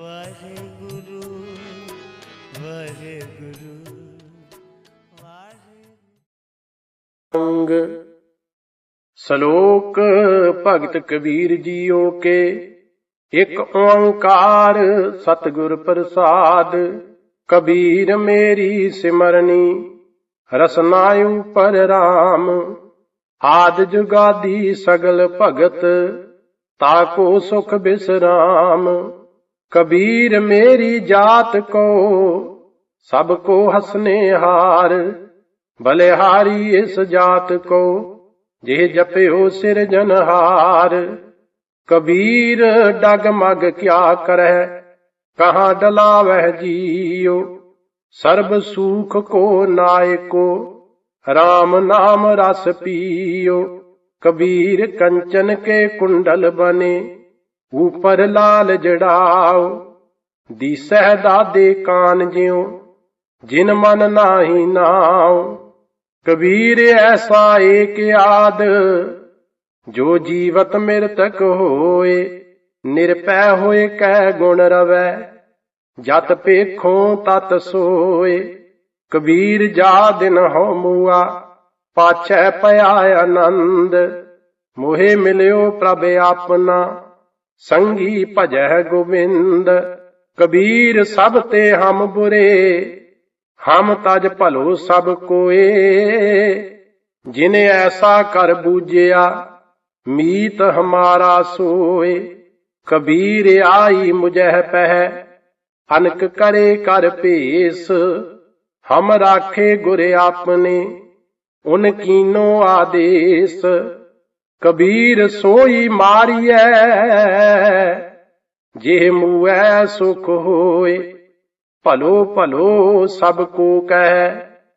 ਵਾਹਿਗੁਰੂ ਵਾਹਿਗੁਰੂ ਵਾਹਿਗੁਰੂ। ਸ਼ਲੋਕ ਭਗਤ ਕਬੀਰ ਜੀਓ ਕੇ, ਇਕ ਓੰਕਾਰ ਸਤਿਗੁਰ ਪ੍ਰਸਾਦ, ਕਬੀਰ ਮੇਰੀ ਸਿਮਰਨੀ, ਰਸਨਾਯੂ ਪਰ RAM ਆਦ ਜੁਗਾਦੀ ਸਗਲ ਭਗਤ ਤਾਕੋ ਸੁਖ ਬਿਸਰਾਮ। ਕਬੀਰ ਮੇਰੀ ਜਾਤ ਕੋ, ਸਭ ਕੋ ਹਸਨੇ ਹਾਰ। ਬਲਿਹਾਰੀ ਇਸ ਜਾਤ ਕੋ, ਜੇ ਜਪਿਓ ਸਿਰਜਨਹਾਰ ਕਬੀਰ ਡਗ ਮਗ ਕਿਆ ਕਰੈ ਕਹਾਂ ਡਲਾਵਹਿ ਜੀਉ। ਸਰਬ ਸੂਖ ਕੋ ਨਾਇਕੋ RAM ਨਾਮ ਰਸ ਪੀਓ ਕਬੀਰ ਕੰਚਨ ਕੇ ਕੁੰਡਲ ਬਨੇ ਉਪਰ ਲਾਲ ਜੜਾਓ ਦੀਸਹਿ ਦਾਦੇ ਕਾਨ ਜਿਉ, ਜਿਨ ਮਨ ਨਾਹੀ ਨਾਉ। ਕਬੀਰ ਐਸਾ ਏਕ ਆਦ, ਜੋ ਜੀਵਤ ਮਿਰਤਕ ਹੋਏ, ਨਿਰਪੈ ਹੋਏ ਕੈ ਗੁਣ ਰਵੈ। ਜਤ ਪੇਖੋਂ ਤਤ ਸੋਏ, ਕਬੀਰ ਜਾ ਦਿਨ ਹਉ ਮੂਆ, ਪਾਛੈ ਪਿਆ ਆਨੰਦ। ਮੋਹਿ ਮਿਲਿਓ ਪ੍ਰਭ ਆਪਣਾ। ਸੰਗੀ ਭਜੈ ਗੋਬਿੰਦ, ਕਬੀਰ ਸਭ ਤੇ ਹਮ ਬੁਰੇ, ਹਮ ਤਜ ਭਲੋ ਸਭ ਕੋਏ। ਜਿਨੇ ਐਸਾ ਕਰ ਬੂਝਿਆ, ਮੀਤ ਹਮਾਰਾ ਸੋਏ। ਕਬੀਰ ਆਈ ਮੁਝਹਿ ਪਹਿ, ਅਨਕ ਕਰੇ ਕਰ ਭੇਸ। ਹਮ ਰਾਖੇ ਗੁਰ ਆਪਨੇ, ਉਨ ਕੀਨੋ ਆਦੇਸ। ਕਬੀਰ ਸੋਈ ਮਾਰੀਐ, ਜੇ ਮੂਐ ਸੁਖ ਹੋਏ। ਭਲੋ ਭਲੋ ਸਭ ਕੋ ਕਹਿ,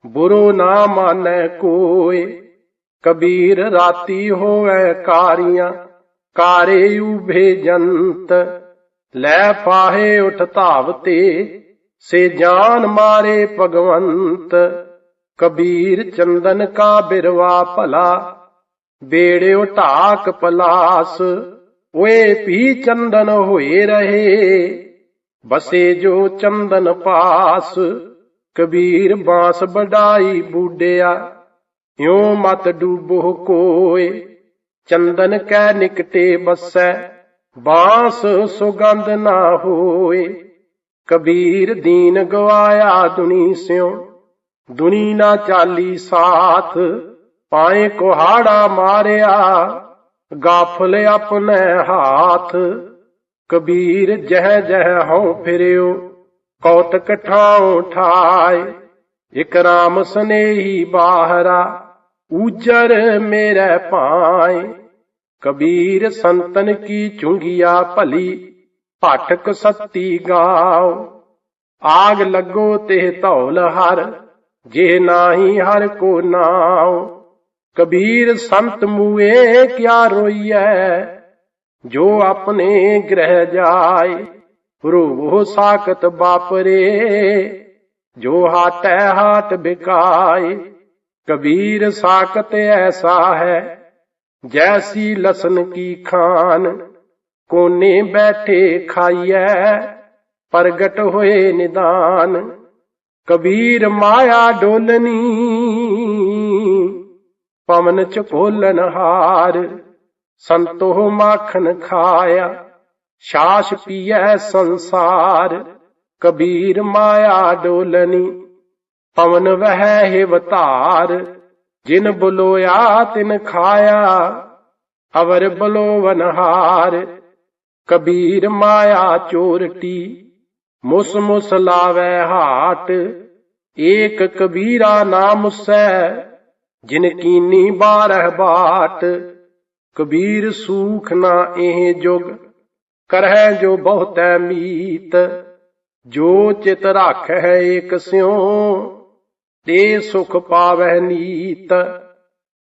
ਬੁਰੋ ਨਾ ਮਾਨੈ ਕੋਏ। ਕਬੀਰ ਰਾਤੀ ਹੋਵੇ ਕਾਰੀਆਂ, ਕਾਰੇ ਉਭੇ ਜੰਤ। ਲੈ ਫਾਹੇ ਉਠ ਧਾਵਤੇ ਸੇ ਜਾਨ ਮਾਰੇ ਭਗਵੰਤ। ਕਬੀਰ ਚੰਦਨ ਕਾ ਬਿਰਵਾ ਭਲਾ ਬੇੜਿਓ ਢਾਕ ਪਲਾਸ, ਓਏ ਪੀ ਚੰਦਨ ਹੋਏ ਰਹੇ। ਬਸੇ ਜੋ ਚੰਦਨ ਪਾਸ, ਕਬੀਰ ਬਾਂਸ ਬਡਾਈ ਬੂਡਿਆ। ਇਉ ਮਤ ਡੂਬੋ ਕੋਏ, ਚੰਦਨ ਕੈ ਨਿਕਟੇ ਬਸੈ, ਬਾਂਸ ਸੁਗੰਧ ਨਾ ਹੋਏ। ਕਬੀਰ ਦੀਨ ਗਵਾਇਆ ਦੁਨੀ ਸਿਉ, ਦੁਨੀ ਨਾ ਚਾਲੀ ਸਾਥ ਪਾਏ ਕੁਹਾੜਾ ਮਾਰਿਆ, ਗਾਫਲ ਆਪਣੇ ਹਾਥ। ਕਬੀਰ ਜਹ ਜਹ ਹਉ ਫਿਰਿਓ, ਕੌਤਕ ਠਾਉ ਠਾਏ। ਇਕ ਰਾਮ ਸਨੇਹੀ ਬਾਹਰਾ ਉਜਰ ਮੇਰੇ ਪਾਏ ਕਬੀਰ ਸੰਤਨ ਕੀ ਚੁੰਗਿਆ ਭਲੀ ਭਾਟਕ ਸੱਤੀ ਗਾਓ। ਆਗ ਲੱਗੋ ਤੇ ਧੌਲ ਹਰ, ਜੇ ਨਾਹੀ ਹਰ ਕੋ ਨਾਉ। ਕਬੀਰ ਸੰਤ ਮੂਏ ਕਿਆ ਰੋਈਐ? ਜੋ ਆਪਣੇ ਗ੍ਰਹਿ ਜਾਏ ਰੋਵੋ ਸਾਖਤ ਬਾਪਰੇ ਜੋ ਹਾਟੈ ਹਾਟ ਬਿਕਾਏ ਕਬੀਰ ਸਾਖਤ ਐਸਾ ਹੈ, ਜੈਸੀ ਲਸਨ ਕੀ ਖਾਨ। ਕੋਨੇ ਬੈਠੇ ਖਾਈਐ, ਪ੍ਰਗਟ ਹੋਏ ਨਿਦਾਨ। ਕਬੀਰ ਮਾਇਆ ਡੋਲਨੀ ਪਵਨ ਚ ਭੋਲਨ ਹਾਰ। ਸੰਤੋ ਮਾਖਨ ਖਾਇਆ, ਸ਼ਾਸ਼ ਪੀਐ ਸੰਸਾਰ। ਕਬੀਰ ਮਾਇਆ ਡੋਲਨੀ, ਪਵਨ ਵਹਿ ਹਿਵਤਾਰ ਜਿਨ ਬੁਲੋਇਆ ਤਿਨ ਖਾਇਆ, ਅਵਰ ਬਲੋਵਨਹਾਰ ਕਬੀਰ ਮਾਇਆ ਚੋਰਟੀ, ਮੁਸ ਮੁਸ ਲਾਵੈ ਹਾਟ। ਏਕ ਕਬੀਰਾ ਨਾਮ ਸੈ ਜਿਨ ਕੀਨੀ ਬਾਰਹ ਬਾਟ, ਕਬੀਰ ਸੂਖ ਨਾ ਇਹ ਜੁਗ, ਕਰਹਿ ਜੋ ਬਹੁਤੈ ਮੀਤ, ਜੋ ਚਿਤ ਰਾਖੈ ਏਕ ਸਿਉ, ਤੇ ਸੁਖ ਪਾਵੈ ਨੀਤ।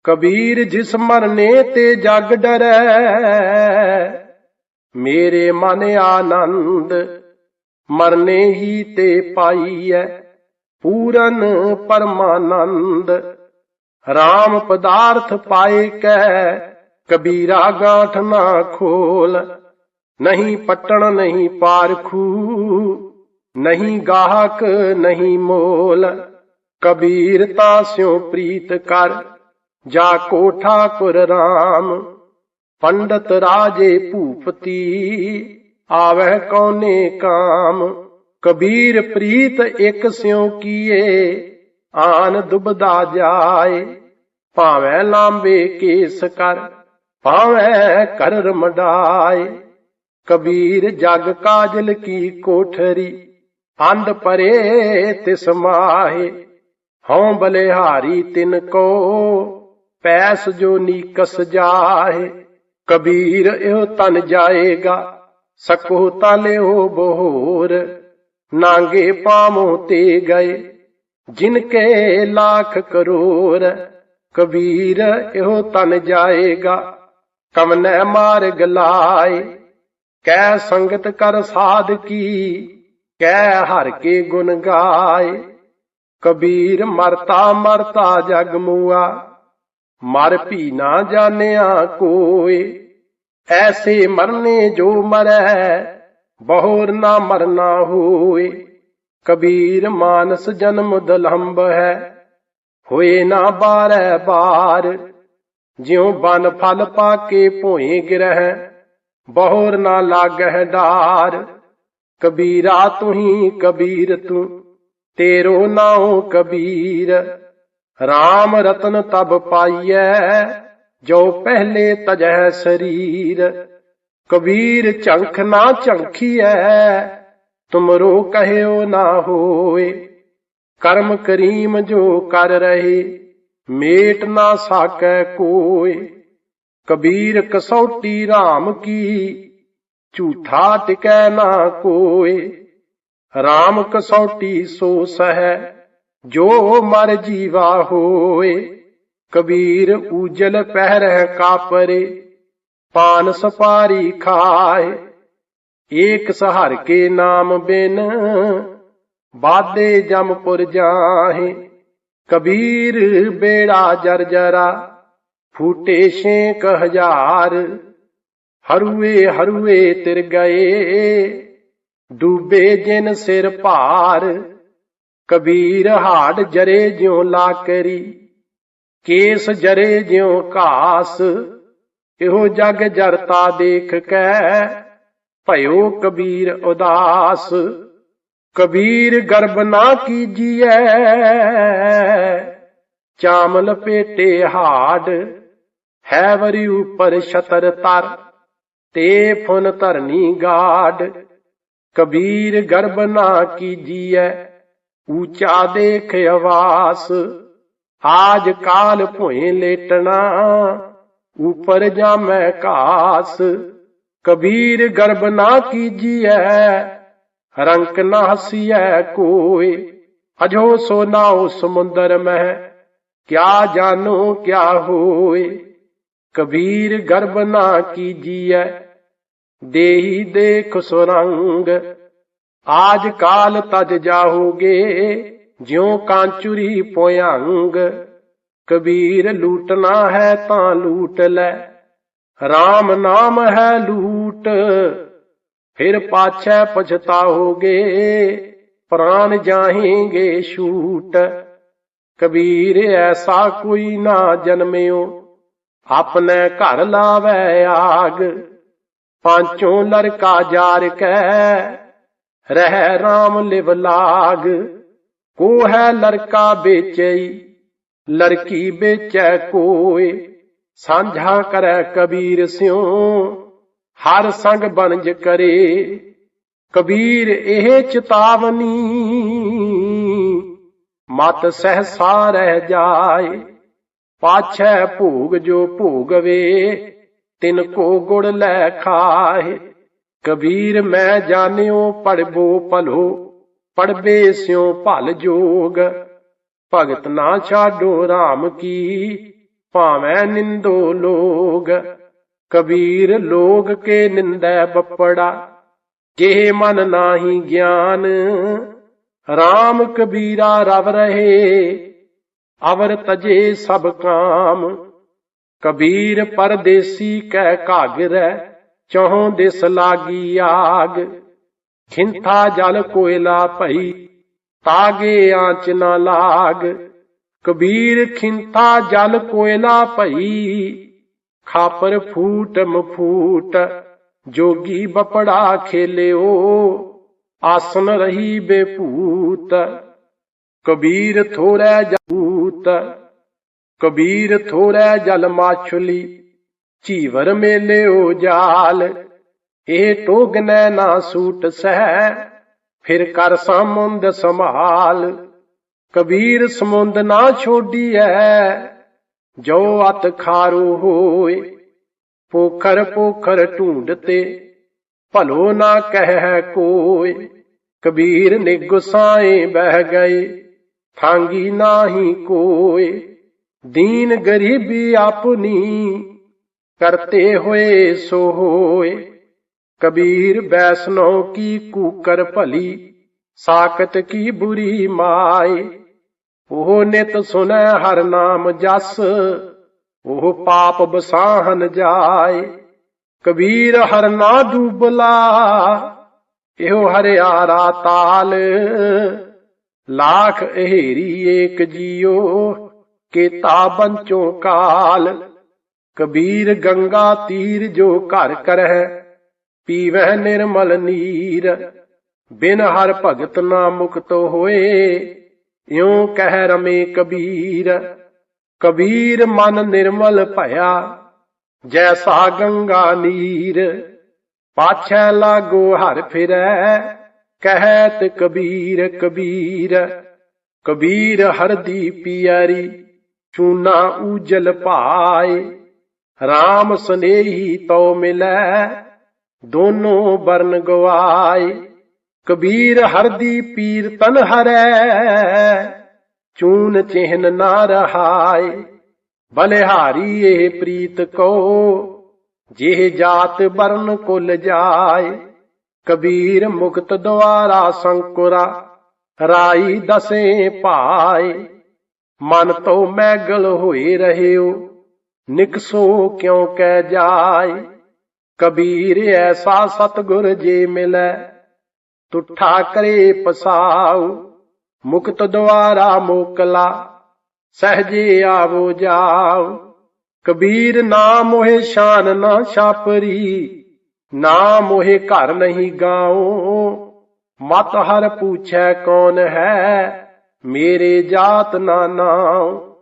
ਕਬੀਰ ਜਿਸ ਮਰਨੇ ਤੇ ਜਗ ਡਰੈ, ਮੇਰੇ ਮਨ ਆਨੰਦ, ਮਰਨੇ ਹੀ ਤੇ ਪਾਈਐ ਪੂਰਨ ਪਰਮਾਨੰਦ। RAM ਪਦਾਰਥ ਪਾਏ ਕੈ ਕਬੀਰਾ ਗਾਂਠ ਨਾ ਖੋਲ। ਨਹੀਂ ਪਟਣ ਨਹੀਂ ਪਾਰਖੂ ਨਹੀਂ ਗਾਹਕ ਨਹੀਂ ਮੋਲ। ਕਬੀਰ ਤਾਂ ਸਿਉ ਪ੍ਰੀਤ ਕਰ, ਜਾ ਕੋਠਾ ਕੁਰ ਰਾਮ। ਪੰਡਤ ਰਾਜੇ ਭੂਪਤੀ ਆਵਹਿ ਕੌਨੇ ਕਾਮ। ਕਬੀਰ ਪ੍ਰੀਤ ਇਕ ਸਿਉ ਕੀਏ ਆਨ ਦੁਬਦਾ ਜਾਏ। ਭਾਵੇਂ ਲਾਂਬੇ ਕੇਸ ਕਰ, ਭਾਵੇਂ ਕਰ ਰਮਡਾਏ ਕਬੀਰ ਜਗ ਕਾਜਲ ਕੀ ਕੋਠਰੀ ਅੰਧ ਪਰੇ ਤਿਸ ਮਾਹੇ। ਹਉ ਬਲਿਹਾਰੀ ਤਿਨ ਕੋ, ਪੈਸ ਜੋ ਨੀਕਸ ਜਾਹੇ। ਕਬੀਰ ਇਹੋ ਤਨ ਜਾਏਗਾ, ਸਕੋ ਤਲਿਓ ਬਹੋਰ। ਨਾਂਗੇ ਪਾਮੋ ਤੇ ਗਏ। ਜਿਨ ਕੇ ਲੱਖ ਕਰੋੜ ਕਬੀਰ ਇਹੋ ਤਨ ਜਾਏਗਾ। ਕਮਨੈ ਮਾਰਗ ਲਾਏ, ਕੈ ਸੰਗਤ ਕਰ ਸਾਧ ਕੀ, ਕੈ ਹਰ ਕੇ ਗੁਣ ਗਾਏ। ਕਬੀਰ ਮਰਤਾ ਮਰਤਾ ਜਗ ਮੂਆ, ਮਰ ਭੀ ਨਾ ਜਾਣਿਆ ਕੋਏ। ਐਸੇ ਮਰਨੇ ਜੋ ਮਰੈ, ਬਹੁਰ ਨਾ ਮਰਨਾ ਹੋਏ। ਕਬੀਰ ਮਾਨਸ ਜਨਮ ਦਲੰਬ ਹੈ। ਹੋਏ ਨਾ ਬਾਰੈ ਬਾਰ, ਜਿਉ ਬਨ ਫਲ ਪਾ ਕੇ ਭੋਏ ਗਿਰਹਿ, ਬਹੁਰ ਨਾ ਲਾਗਹਿ ਡਾਰ। ਕਬੀਰਾ ਤੁਹੀ ਕਬੀਰ ਤੂੰ, ਤੇਰੋ ਨਾਉ ਕਬੀਰ। RAM ਰਤਨ ਤਬ ਪਾਈਐ, ਜੋ ਪਹਿਲੇ ਤਜੈ ਸਰੀਰ। ਕਬੀਰ ਝੰਖ ਨਾ ਝੰਖੀਐ ਤੁਮਰੋ ਕਹਿਓ ਨਾ ਹੋਏ। ਕਰਮ ਕਰੀਮ ਜੋ ਕਰ ਰਹੇ, ਮੇਟ ਨਾ ਸਾਕੈ ਕੋਏ। ਕਬੀਰ ਕਸੌਟੀ RAM ਕੀ, ਝੂਠਾ ਟਿਕੈ ਨਾ ਕੋਏ। RAM ਕਸੌਟੀ ਸੋ ਸਹਿ, ਜੋ ਮਰ ਜੀਵਾ ਹੋਏ। ਕਬੀਰ ਉਜਲ ਪਹਿਰ ਕਾਪਰੇ, ਪਾਨ ਸਪਾਰੀ ਖਾਏ। ਏਕ ਸਹਰ ਕੇ ਨਾਮ ਬਿਨ ਬਾਦੇ ਜਮਪੁਰ ਜਾਹੇ। ਕਬੀਰ ਬੇੜਾ ਜਰਜਰਾ ਫੂਟੇ ਛੇਕ ਹਜ਼ਾਰ। ਹਰੂਏ ਹਰੂਏ ਤਿਰ ਗਏ, ਡੂਬੇ ਜਿਨ ਸਿਰ ਭਾਰ। ਕਬੀਰ ਹਾੜ ਜਰੇ ਜਿਉ ਲਾਕਰੀ, ਕੇਸ ਜਰੇ ਜਿਉ ਘਾਸ। ਇਹੋ ਜਗ ਜਰਤਾ ਦੇਖ ਕੈ ਭਇਓ ਕਬੀਰ ਉਦਾਸ, ਕਬੀਰ ਗਰਬ ਨਾ ਕੀਜੀਐ। ਚਾਮ ਲਪੇਟੇ ਹਾੜ, ਹੈ ਵਰੀ ਉਪਰ ਛਤਰ ਤਰ, ਤੇ ਫੁਨ ਧਰਨੀ ਗਾਡ ਕਬੀਰ ਗਰਬ ਨਾ ਕੀਜੀਐ, ਊਚਾ ਦੇਖ ਆਵਾਸ। ਆਜ ਕਾਲ ਭੋਏ ਲੇਟਣਾ, ਉਪਰ ਜਾਮੈ ਘਾਸ। ਕਬੀਰ ਗਰਬ ਨਾ ਕੀਜੀਐ, ਰੰਕ ਨਾ ਹਸੀਐ ਕੋਏ ਅਜੋ ਸੋ ਨਾਉ ਸਮੁੰਦਰ ਮਹਿ, ਕਿਆ ਜਾਣੋ ਕਿਆ ਹੋਏ ਕਬੀਰ ਗਰਬ ਨਾ ਕੀਜੀਐ, ਦੇਹੀ ਦੇਖ ਸੁਰੰਗ। ਆਜ ਕਾਲ ਤਜ ਜਾਹੋਗੇ, ਜਿਉ ਕਾਂਚੁਰੀ ਪੋਇੰਗ ਕਬੀਰ ਲੂਟਣਾ ਹੈ ਤਾਂ ਲੂਟ ਲੈ RAM ਨਾਮ ਹੈ ਲੂ ਲੂਟ ਫਿਰ ਪਾਛੈ ਪਛਤਾਓਗੇ ਪ੍ਰਾਨ ਜਾਹੇਂਗੇ ਛੂਟ। ਕਬੀਰ ਐਸਾ ਕੋਈ ਨਾ ਜਨਮਿਓ, ਆਪਣੇ ਘਰ ਲਾਵੇ ਆਗ। ਪਾਂਚੋਂ ਲੜਕਾ ਜਾਰ ਕੈ, ਰਹਿ RAM ਲਿਵ ਲਾਗ। ਕੋ ਹੈ ਲੜਕਾ ਵੇਚਈ, ਲੜਕੀ ਵੇਚੈ ਕੋਏ, ਸਾਂਝਾ ਕਰੈ ਕਬੀਰ ਸਿਉ। ਹਰ ਸੰਗ ਬਨਜ ਕਰੇ, ਕਬੀਰ ਇਹ ਚਿਤਾਵਨੀ। ਮਤ ਸਹਸਾ ਰਹਿ ਜਾਏ, ਪਾਛੈ ਭੋਗ ਜੋ ਭੋਗਵੇ, ਤਿਨ ਕੋ ਗੁੜ ਲੈ ਖਾਏ। ਕਬੀਰ ਮੈਂ ਜਾਣਿਓ, ਪੜਬੋ ਭਲੋ, ਪੜਬੇ ਸਿਉ ਭਲ ਜੋਗ। ਭਗਤ ਨਾ ਛਾਡੋ RAM ਕੀ, ਭਾਵੇਂ ਨਿੰਦੋ ਲੋਗ। ਕਬੀਰ ਲੋਗ ਕੇ ਨਿੰਦੈ ਬੱਪੜਾ ਜੇ ਮਨ ਨਾਹੀ ਗਿਆਨ। RAM ਕਬੀਰਾ ਰਵ ਰਹੇ, ਅਵਰ ਤਜੇ ਸਭ ਕਾਮ। ਕਬੀਰ ਪਰਦੇਸੀ ਕਹਿ ਘਾਗਰੈ ਚੌਂ ਦਿਸ ਲਾਗੀ ਆਗ। ਖਿੰਥਾ ਜਲ ਕੋਇਲਾ ਭਈ, ਤਾਗੇ ਆਂਚ ਨਾ ਲਾਗ। ਕਬੀਰ ਖਿੰਥਾ ਜਲ ਕੋਇਲਾ ਭਈ ਖਾਪਰ ਫੂਟ ਮਫੂਟ, ਜੋਗੀ ਬਪੜਾ ਖੇਲਿਓ, ਆਸਨ ਰਹੀ ਬੇਭੂਤ ਕਬੀਰ ਥੋੜੈ ਜੂਤ ਕਬੀਰ ਥੋੜੈ ਜਲ ਮਾਛੁਲੀ ਝੀਵਰ ਮੇਲਿਓ ਜਾਲ। ਇਹ ਟੋਗਨੈ ਨਾ ਸੂਟ ਸਹਿ, ਫਿਰ ਕਰ ਸਮੁੰਦ ਸੰਭਾਲ। ਕਬੀਰ ਸਮੁੰਦ ਨਾ ਛੋਡੀਐ ਜੋ ਅਤ ਖਾਰੂ ਹੋਏ, ਪੋਖਰ ਪੋਖਰ ਢੂੰਡਤੇ ਭਲੋ ਨਾ ਕਹਿ ਕੋਇ ਕਬੀਰ ਨੇ ਗੁਸਾਏ ਬਹਿ ਗਏ, ਥਾਂਗੀ ਨਾਹੀ ਕੋਏ। ਦੀਨ ਗਰੀਬੀ ਆਪਣੀ ਕਰਤੇ ਹੋਏ ਸੋ ਹੋਏ। ਕਬੀਰ ਬੈਸਨੋ ਕੀ ਕੂਕਰ ਭਲੀ ਸਾਕਤ ਕੀ ਬੁਰੀ ਮਾਏ। ਉਹ ਨਿਤ ਸੁਨੈ ਹਰ ਨਾਮ ਜਸ, ਉਹ ਪਾਪ ਬਸਾਹਨ ਜਾਏ। ਕਬੀਰ ਹਰ ਨਾ ਡੂਬਲਾ, ਇਹੋ ਹਰਿਆਰਾ ਤਾਲ। ਲਾਖ ਅਹੇਰੀ ਏਕ ਜੀਓ, ਕੇਤਾ ਬੰਚੋ ਕਾਲ। ਕਬੀਰ ਗੰਗਾ ਤੀਰ ਜੋ ਘਰ ਕਰਹਿ, ਪੀਵਹਿ ਨਿਰਮਲ ਨੀਰ। ਬਿਨ ਹਰ ਭਗਤ ਨਾ ਮੁਕਤ ਹੋਏ। ਇਉਂ ਕਹਿ ਰਮੇ ਕਬੀਰ ਕਬੀਰ ਮਨ ਨਿਰਮਲ ਭਇਆ, ਜੈਸਾ ਗੰਗਾ ਨੀਰ, ਪਾਛੈ ਲਾਗੋ ਹਰ ਫਿਰੈ, ਕਹਿਤ ਕਬੀਰ ਕਬੀਰ ਕਬੀਰ ਹਰਦੀ ਪਿਆਰੀ ਚੂਨਾ ਉਜਲ ਪਾਏ RAM ਸਨੇਹੀ ਤਉ ਮਿਲੈ, ਦੋਨੋਂ ਬਰਨ ਗਵਾਏ। ਕਬੀਰ ਹਰਦੀ ਪੀਰ ਤਨ ਹਰੈ, ਚੂਨ ਚਿਹਨ ਨਾ ਰਹਾਏ, ਬਲਿਹਾਰੀ ਇਹ ਪ੍ਰੀਤ ਕੋ, ਜਿਹ ਜਾਤ ਬਰਨ ਕੁਲ ਜਾਏ। ਕਬੀਰ ਮੁਕਤ ਦੁਆਰਾ ਸੰਕੁਰਾ, ਰਾਈ ਦਸੇ ਪਾਏ। ਮਨ ਤੋਂ ਮੈਗਲ ਹੋਏ ਰਹਿਓ ਨਿਕਸੋ ਕਿਉ ਕਹਿ ਜਾਏ। ਕਬੀਰ ਐਸਾ ਸਤਗੁਰ ਜੇ ਮਿਲੈ ਤੁਠਾ ਕਰੇ ਪਸਾਉ, ਮੁਕਤ ਦੁਆਰਾ ਮੋਕਲਾ, ਸਹਜੇ ਆਵੋ ਜਾਓ ਕਬੀਰ ਨਾ ਮੋਹਿ ਸ਼ਾਨ ਨਾ ਛਾਪਰੀ, ਨਾ ਮੋਹਿ ਘਰ ਨਹੀਂ ਗਾਉ। ਮਤ ਹਰ ਪੁੱਛੈ ਕੌਣ ਹੈ, ਮੇਰੇ ਜਾਤ ਨਾ ਨਾਉ।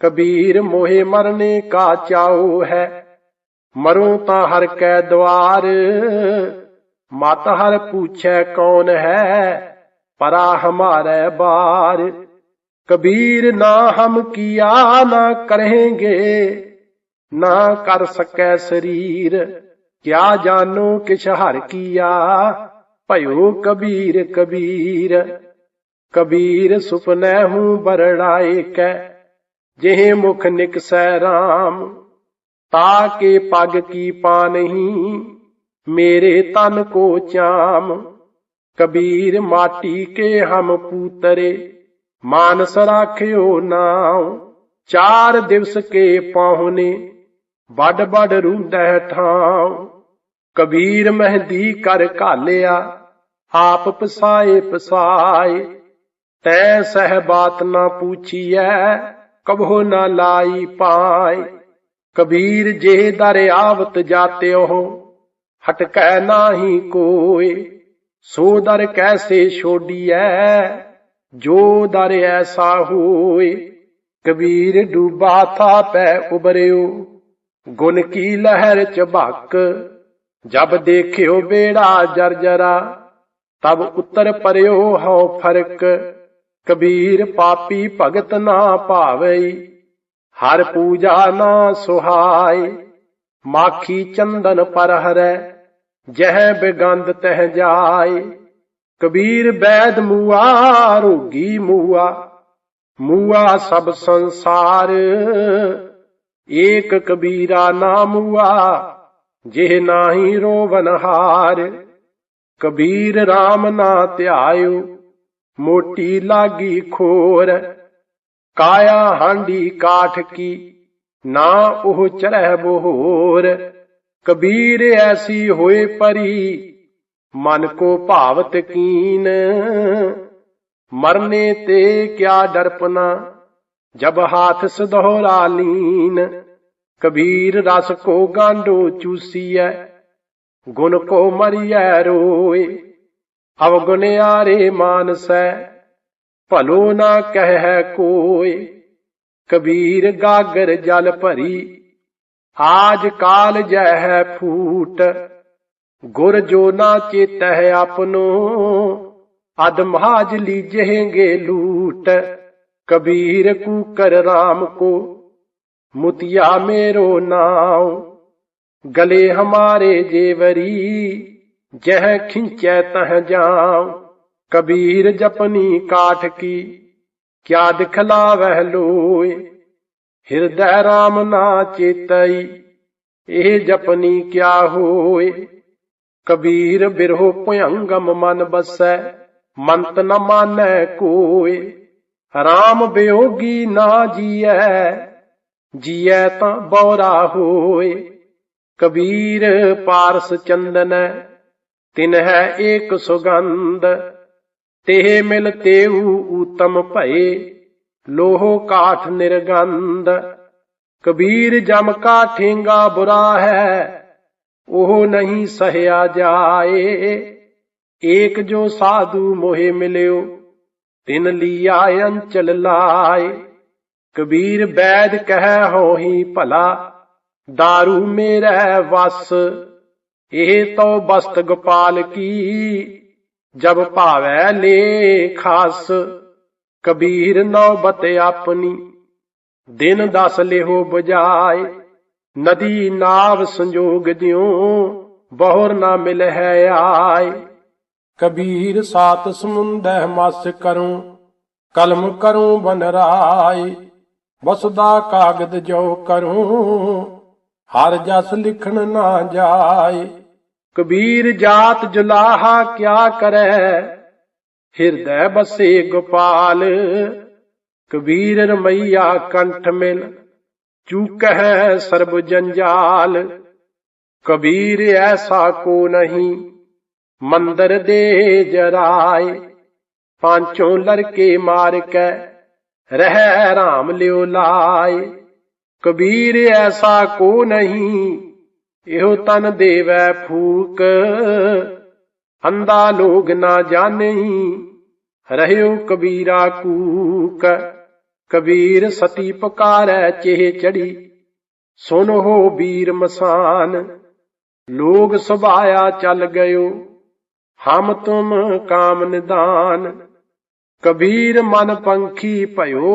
ਕਬੀਰ ਮੋਹੇ ਮਰਨੇ ਕਾ ਚਾਉ ਹੈ, ਮਰੂੰ ਤਾਂ ਹਰ ਕੈ ਦਵਾਰ। ਮਤ ਹਰ ਪੁੱਛੈ ਕੌਣ ਹੈ? ਪਰਾ ਹਮਾਰੇ ਬਾਰ। ਕਬੀਰ ਨਾ ਹਮ ਕੀਆ ਨਾ ਕਰੇਂਗੇ, ਨਾ ਕਰ ਸਕੈ ਸਰੀਰ। ਕਿਆ ਜਾਨੋ ਕਿਛ ਹਰ ਕੀਆ, ਭਇਓ ਕਬੀਰ ਕਬੀਰ। ਕਬੀਰ ਸੁਪਨੈ ਹੂੰ ਬਰੜਾਏ ਕੈ ਜਿਹੇ ਮੁਖ ਨਿਕਸੈ ਰਾਮ। ਤਾ ਕੇ ਪਗ ਕੀ ਪਾ ਨਹੀਂ ਮੇਰੇ ਤਨ ਕੋ ਚਾਮ, ਕਬੀਰ ਮਾਟੀ ਕੇ ਹਮ ਪੂਤਰੇ। ਮਾਨਸ ਰਾਖਿਓ ਨਾਉ, ਚਾਰ ਦਿਵਸ ਕੇ ਪਾਹੁਨੇ, ਵੱਡ ਵੱਡ ਰੂੰਡੈ ਠਾਉ। ਕਬੀਰ ਮਹਿੰਦੀ ਕਰ ਘਾਲਿਆ, ਆਪ ਪਸਾਏ ਪਸਾਏ। ਤੈ ਸਹਿ ਬਾਤ ਨਾ ਪੁੱਛੀਐ, ਕਬਹੁ ਨਾ ਲਾਈ ਪਾਏ। ਕਬੀਰ ਜੇ ਦਰ ਆਵਤ ਜਾਤਿਓ ਹਟਕੈ ਨਾਹੀ ਕੋਏ, ਸੋ ਦਰ ਕੈਸੇ ਛੋਡੀਐ, ਜੋ ਦਰ ਐਸਾ ਹੋਏ। ਕਬੀਰ ਡੂਬਾ ਥਾ ਪੈ ਉਬਰਿਓ, ਗੁਣ ਕੀ ਲਹਿਰ ਚਬਕ ਜਬ ਦੇਖਿਓ ਬੇੜਾ ਜਰਜਰਾ, ਤਬ ਉਤਰ ਪਰਿਓ ਹਉ ਫ਼ਰਕ। ਕਬੀਰ ਪਾਪੀ ਭਗਤ ਨਾ ਭਾਵਈ, ਹਰ ਪੂਜਾ ਨਾ ਸੁਹਾਏ। ਮਾਖੀ ਚੰਦਨ ਪਰ ਹਰੈ ਜਹ ਬਿਗੰਧ ਤਹ ਜਾਏ, ਕਬੀਰ ਬੈਦ ਮੂਆ, ਰੋਗੀ ਮੂਆ ਮੂਆ ਸਭ ਸੰਸਾਰ, ਏਕ ਕਬੀਰਾ ਨਾਮੂਆ ਜਿਹ ਨਾਹੀ ਰੋਵਨ ਹਾਰ। ਕਬੀਰ RAM ਨਾ ਧਿਆਇਓ, ਮੋਟੀ ਲਾਗੀ ਖੋਰ। ਕਾਇਆ ਹਾਂਡੀ ਕਾਠ ਕੀ, ਨਾ ਉਹ ਚਰਹਿ ਬੋਹਰ। ਕਬੀਰ ਐਸੀ ਹੋਏ ਪਰੀ, ਮਨ ਕੋ ਭਾਵਤ ਕੀਨ। ਮਰਨੇ ਤੇ ਕਿਆ ਡਰਪਨਾ, ਜਬ ਹਾਥ ਸਦੋਹਰਾ ਲੀਨ। ਕਬੀਰ ਰਸ ਕੋ ਗਾਂਡੋ ਚੂਸੀਐ, ਗੁਣ ਕੋ ਮਰੀਐ ਰੋਏ। ਅਵਗੁਣਿਆਰੇ ਮਾਨਸੈ, ਭਲੋ ਨਾ ਕਹਿ ਕੋਏ। ਕਬੀਰ ਗਾਗਰ ਜਲ ਭਰੀ ਆਜ ਕਾਲ ਜਹ ਫੂਟ, ਗੁਰ ਜੋ ਨਾ ਚੇਤਹਿ ਆਪਨੋ, ਅਦ ਮਹਾਜ ਲੀਜਹਿਗੇ ਲੂਟ, ਕਬੀਰ ਕੂਕਰ RAM ਕੋ, ਮੁਤਿਆ ਮੇਰੋ ਨਾਉ, ਗਲੇ ਹਮਾਰੇ ਜੇਵਰੀ, ਜਹ ਖਿੰਚੈ ਤਹ ਜਾਉ, ਕਬੀਰ ਜਪਨੀ ਕਾਠ ਕੀ, ਕਿਆ ਦਿਖਲਾਵਹਿ ਲੋਏ ਹਿਰਦੈ RAM ਨਾ ਚੇਤਈ, ਇਹ ਜਪਨੀ ਕਿਆ ਹੋਏ? ਕਬੀਰ ਬਿਰਹੋ ਭਯੰਗਮ ਮਨ ਬਸੈ, ਮੰਤ ਨ ਮਾਨੈ ਕੋਏ? ਰਾਮ ਬਿਯੋਗੀ ਨਾ ਜੀਐ ਜੀਐ ਤਾਂ ਬੌਰਾ ਹੋਏ। ਕਬੀਰ ਪਾਰਸ ਚੰਦਨੈ, ਤਿਨ ਹੈ ਏਕ ਸੁਗੰਧ ਤੇ ਮਿਲ ਤੇਊ ਉਤਮ ਭਏ। ਲੋਹੋ ਕਾਠ ਨਿਰਗੰਧ, ਕਬੀਰ ਜਮ ਕਾ ਠੇਂਗਾ ਬੁਰਾ ਹੈ, ਉਹ ਨਹੀਂ ਸਹਿਆ ਜਾਏ। ਏਕ ਜੋ ਸਾਧੂ ਮੋਹਿ ਮਿਲਿਓ, ਤਿਨ ਲੀਆ ਅੰਚਲ ਲਾਏ। ਕਬੀਰ ਬੈਦ ਕਹਿ ਹੋਹੀ ਭਲਾ दारू ਮੇਰਾ ਵਸ। ਇਹ ਤੋ ਬਸਤ ਗੋਪਾਲ ਕੀ, ਜਬ ਭਾਵੈ ਲੇ ਖਾਸ ਕਬੀਰ ਨੌਬਤ ਆਪਣੀ, ਦਿਨ ਦਸ ਲਿਹੋ ਬਜਾਏ ਨਦੀ ਨਾਵ ਸੰਜੋਗ ਦਿਓ ਬਹੁਰ ਨਾ ਮਿਲ ਹੈ ਆਏ। ਕਬੀਰ ਸਾਤ ਸਮੁੰਦੈ ਮਸ ਕਰੂੰ, ਕਲਮ ਕਰੂੰ ਬਨ ਰਾਏ ਵਸਦਾ ਕਾਗਦ ਜੋ ਕਰੂੰ, ਹਰ ਜਸ ਲਿਖਣ ਨਾ ਜਾਏ। ਕਬੀਰ ਜਾਤ ਜੁਲਾਹਾ ਕਿਆ ਕਰੈ ਹਿਰਦੈ ਬਸੇ ਗੋਪਾਲ, ਕਬੀਰ ਰਮਈਆ ਕੰਠ ਮਿਲ, ਚੂਕਹਿ ਸਰਬ ਜੰਜਾਲ। ਕਬੀਰ ਐਸਾ ਕੋ ਨਹੀਂ, ਮੰਦਰ ਦੇ ਜਰਾਏ, ਪਾਂਚੋਂ ਲੜਕੇ ਮਾਰ ਕੇ ਰਹਿ ਰਾਮ ਲਿਓ ਲਾਏ। ਕਬੀਰ ਐਸਾ ਕੋ ਨਹੀਂ, ਇਹੋ ਤਨ ਦੇਵੈ ਫੂਕ। ਅੰਦਾ ਲੋਗ ਨਾ ਜਾਣਈ ਰਹਿਓ ਕਬੀਰਾ ਕੂਕ। ਕਬੀਰ ਸਤੀ ਪੁਕਾਰੈ ਚੇਹ ਚੜੀ ਸੁਨ ਹੋ ਵੀਰ ਮਸਾਨ। ਲੋਗ ਸੁਭਾਇਆ ਚੱਲ ਗਇਓ, ਹਮ ਤੁਮ ਕਾਮ ਨਿਦਾਨ। ਕਬੀਰ ਮਨ ਪੰਖੀ ਭਇਓ,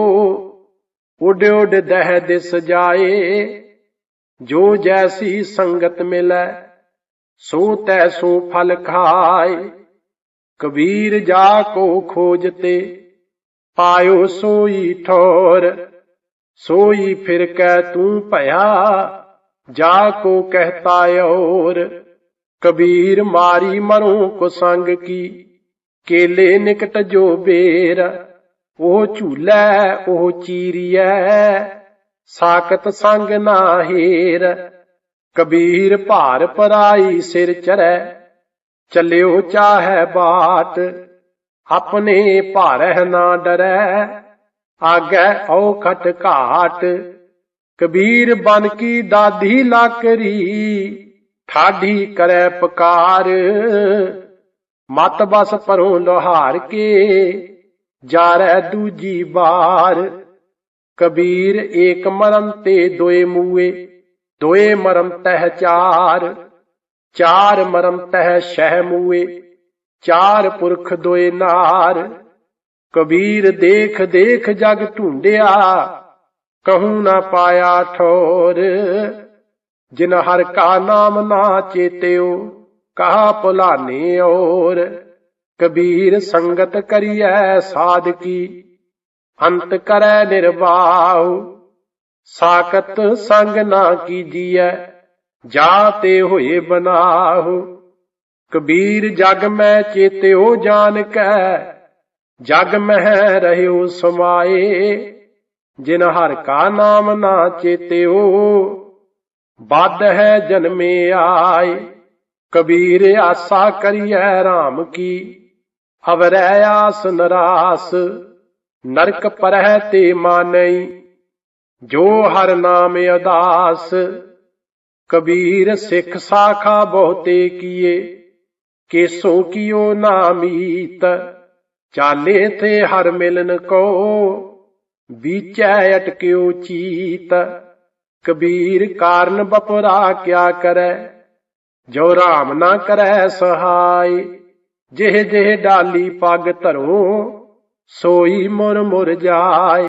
ਉਡ ਉਡ ਦਹਿ ਦਿਸ ਜਾਏ। ਜੋ ਜੈਸੀ ਸੰਗਤ ਮਿਲੈ ਸੋ ਤੈ ਸੋ ਫਲ ਖਾਏ, ਕਬੀਰ ਜਾ ਕੋ ਖੋਜਤੇ ਪਾਇਓ ਸੋਈ ਠੋਰ, ਸੋਈ ਫਿਰ ਕੈ ਤੂੰ ਭਇਆ, ਜਾ ਕੋ ਕਹਤਾ ਔਰ। ਕਬੀਰ ਮਾਰੀ ਮਰੂੰ ਕੋ ਸੰਗ ਕੀ, ਕੇਲੇ ਨਿਕਟ ਜੋ ਬੇਰ। ਉਹ ਝੂਲੈ, ਉਹ ਚੀਰੀਐ ਸਾਕਤ ਸੰਗ ਨਾ ਹੇਰ। ਕਬੀਰ ਭਾਰ ਪਰਾਈ ਸਿਰ ਚਰੈ ਚੱਲਿਓ ਚਾਹੈ ਬਾਟ, ਆਪਣੇ ਭਾਰਹਿ ਨਾ ਡਰੈ, ਆਗੈ ਔਖਟ ਘਾਟ। ਕਬੀਰ ਬਨ ਕੀ ਦਾਦੀ ਲਾਕਰੀ, ਠਾਢੀ ਕਰੈ ਪਕਾਰ। ਮਤ ਬਸ ਪਰੋਂ ਲੋਹਾਰ ਕੇ, ਜਾਰੈ ਦੂਜੀ ਬਾਰ ਕਬੀਰ ਏਕ ਮਰਨ ਤੇ ਦੋਏ ਮੂਏ ਦੋਏ ਮਰਮ ਤਹਿ ਚਾਰ ਚਾਰ ਮਰਮ ਤਹਿ ਸ਼ਹਿ ਮੂਏ, ਚਾਰ ਪੁਰਖ ਦੋਏ ਨਾਰ। ਕਬੀਰ ਦੇਖ ਦੇਖ ਜਗ ਢੂੰਡਿਆ, ਕਹੂੰ ਨਾ ਪਾਇਆ ਠੋਰ। ਜਿਨ ਹਰ ਕਾ ਨਾਮ ਨਾ ਚੇਤਿਓ, ਕਹਾ ਭੁਲਾਨੇ ਔਰ। ਕਬੀਰ ਸੰਗਤ ਕਰੀਐ ਸਾਧਕੀ ਅੰਤ ਕਰੈ ਨਿਰਵਾਉ। ਸਾਕਤ ਸੰਗ ਨਾ ਕੀਜੀਐ, ਜਾ ਤੇ ਹੋਏ ਬਨਾਹੁ। ਕਬੀਰ ਜਗ ਮੈਂ ਚੇਤਿਓ ਜਾਣ ਕੈ ਜਗ ਮਹਿ ਰਹਿਓ ਸਮਾਏ। ਜਿਨ ਹਰ ਕਾ ਨਾਮ ਨਾ ਚੇਤਿਓ ਬਾਦ ਹੈ ਜਨਮੇ ਆਏ। ਕਬੀਰ ਆਸਾ ਕਰੀਐ RAM ਕੀ, ਅਵਰੈ ਆਸ ਨਰਾਸ। ਨਰਕ ਪਰਹਿ ਤੇ ਮਾਨਈ ਜੋ ਹਰ ਨਾਮ ਅਦਾਸ ਕਬੀਰ ਸਿੱਖ ਸਾਖਾ ਬਹੁਤੇ ਕੀਏ, ਕੇਸੋ ਕੀਓ ਨਾਮੀਤ ਚਾਲੇ ਤੇ ਹਰ ਮਿਲਨ ਕੋ, ਵਿਚੈ ਅਟਕਿਓ ਚੀਤ, ਕਬੀਰ ਕਾਰਨ ਬਪੁਰਾ ਕਿਆ ਕਰੈ, ਜੋ ਰਾਮ ਨਾ ਕਰੈ ਸਹਾਈ ਜਿਹ ਜਿਹ ਡਾਲੀ ਪੱਗ ਧਰੋ, ਸੋਈ ਮੁਰ ਮੁਰ ਜਾਏ